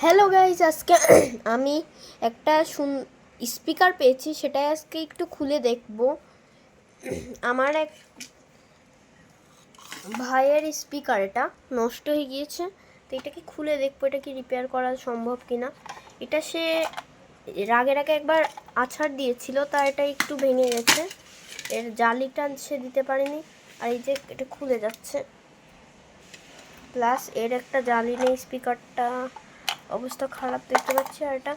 Hello guys আজকে আমি একটা শুন স্পিকার পেয়েছি, সেটাই আজকে একটু খুলে দেখব। আমার এক ভাইয়ের স্পিকার এটা, নষ্ট হয়ে গিয়েছে, তো এটাকে খুলে দেখব, এটা কি রিপেয়ার করা সম্ভব কি না এটা সে রাগের আগে একবার আছাড় দিয়েছিল, তা এটা একটু ভেঙে গেছে। এর জালিটা সে দিতে পারেনি, আর এই যে এটা খুলে যাচ্ছে। প্লাস এর একটা জালি নেই স্পিকারটা অবস্থা খারাপ দেখতে পাচ্ছি আর এটা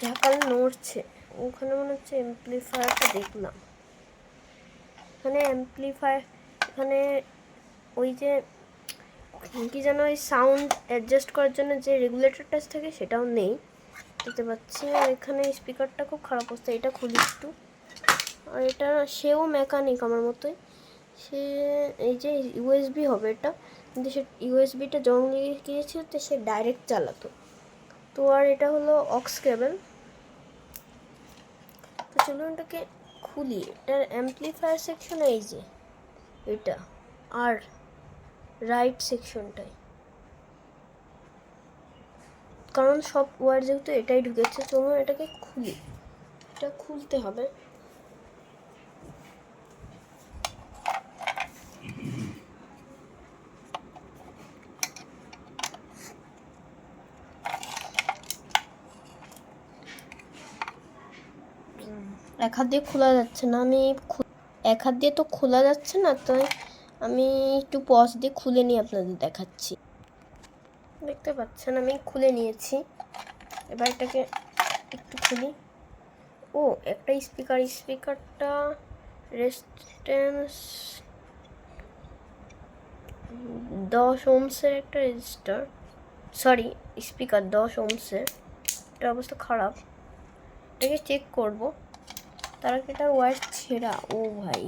ঝাঁকাল নড়ছে। ওখানে মনে হচ্ছে এমপ্লিফায়ারটা দেখলাম। এখানে অ্যাম্পলিফায়ার এখানে ওই যে কি যেন ওই সাউন্ড অ্যাডজাস্ট করার জন্য যে রেগুলেটরটা থাকে সেটাও নেই। দেখতে পাচ্ছি আর এখানে স্পিকারটা খুব খারাপ অবস্থা, এটা খুলি একটু। আর এটা সেও মেকানিক আমার মতোই। সে এই যে ইউএসবি হবে এটা। কিন্তু সে ইউএসবিটা জং লেগে গিয়েছে তো সে ডাইরেক্ট চালাতো। তো আর এটা হলো অক্স কেবল। তো চলুন এটাকে খুলি। এটার অ্যাম্পলিফায়ার সেকশন এই যে, এটা, আর রাইট সেকশনটাই কারণ সব ওয়ার যেহেতু এটাই ঢুকেছে, চলুন এটাকে খুলি। এটা খুলতে হবে। এক হাত দিয়ে খোলা যাচ্ছে না। আমি এক হাত দিয়ে তো খোলা যাচ্ছে না তো আমি একটু পজ দিয়ে খুলে নিয়ে আপনাদের দেখাচ্ছি। দেখতে পাচ্ছেন, আমি খুলে নিয়েছি। এবার এটাকে একটু খুলি। ও, একটা স্পিকার, স্পিকারটা রেজিস্ট্যান্স দশ ওমসের একটা রেজিস্টার সরি স্পিকার দশ ওমসের। এটার অবস্থা খারাপ। এটাকে চেক করব। তার এটার ওয়ার ছেঁড়া? ও ভাই.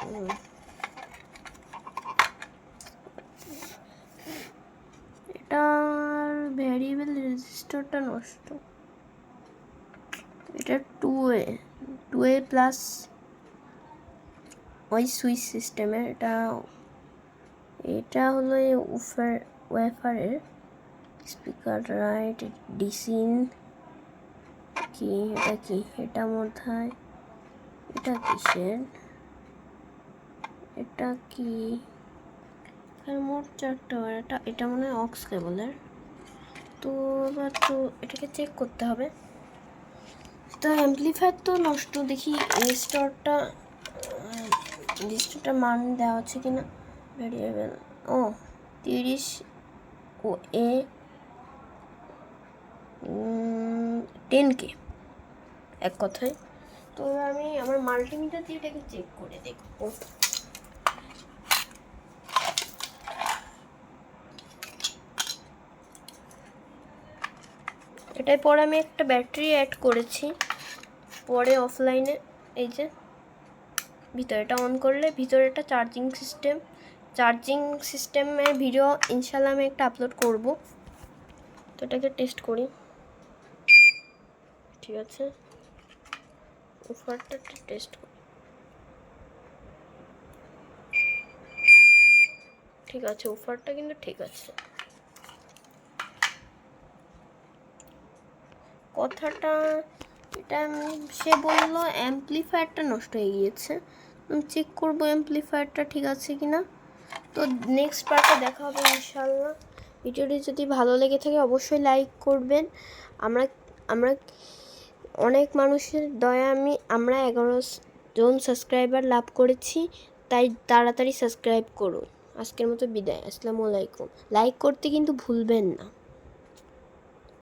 হুম। এটার ভ্যারিয়েবল রেজিস্টারটা নষ্ট। এটা two A two A plus ওই সুইচ সিস্টেমের এটা এটা হলো এই ওয়েফারের স্পিকার, রাইট ডিসিন কি, এটা কি? এটা মধ্যে এটা কিসের? এটা কি? মোট চারটা এটা এটা মনে হয় অক্স কেবলের। তো এবার তো এটাকে চেক করতে হবে। তো অ্যাম্পলিফায়ার তো নষ্ট। দেখি রেজিস্টারটা রেজিস্টারটা মান দেওয়া আছে কিনা? ভেরিয়েবল ও, তিরিশ, ও, এ টেন কে এক কথায়। তো আমি আমার মাল্টিমিটার দিয়ে এটাকে চেক করে দেখব। এটার পর আমি একটা ব্যাটারি অ্যাড করেছি। পরে অফলাইনে এই যে, ভিতরেটা অন করলে, ভিতরে একটা চার্জিং সিস্টেম চার্জিং সিস্টেমের ভিডিও ইনশাল্লাহ আমি একটা আপলোড করব। তো এটাকে টেস্ট করি। ঠিক আছে? অফারটা টেস্ট করি। ঠিক আছে অফারটা কিন্তু ঠিক আছে। কথাটা, এটা সে বলল অ্যাম্পলিফায়ারটা নষ্ট হয়ে গিয়েছে। আমি চেক করব অ্যাম্পলিফায়ারটা ঠিক আছে কি না তো নেক্সট পার্টে দেখা হবে ইনশাল্লাহ ভিডিওটি যদি ভালো লেগে থাকে, অবশ্যই লাইক করবেন। আমরা আমরা অনেক মানুষের দয়া আমি, আমরা এগারো জন সাবস্ক্রাইবার লাভ করেছি, তাই তাড়াতাড়ি সাবস্ক্রাইব করুন। আজকের মতো বিদায়, আসসালামু আলাইকুম। লাইক করতে কিন্তু ভুলবেন না।